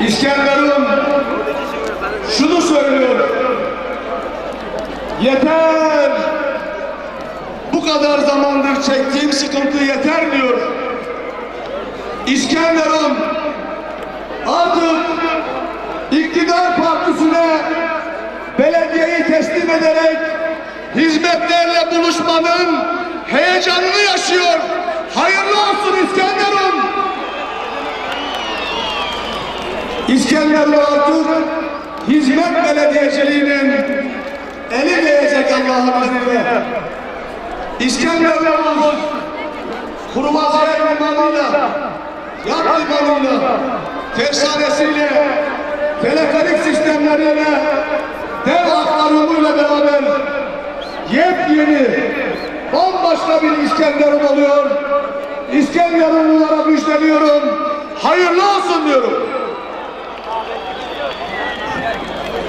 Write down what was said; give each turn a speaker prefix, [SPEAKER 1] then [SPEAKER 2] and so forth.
[SPEAKER 1] İskenderun şunu söylüyor. Yeter. Bu kadar zamandır çektiğim sıkıntı yeter diyor. İskenderun artık iktidar partisine belediyeyi teslim ederek hizmetlerle buluşmanın heyecanını İskenderun artık hizmet belediyeciliğinin eli değecek Allah'ın izniyle. İskenderun'umuz Kurumazaya limanıyla, yat limanıyla, tersanesiyle, teleferik sistemleriyle, dev aktarımıyla beraber yepyeni, bambaşka bir İskenderun oluyor. İskenderunlulara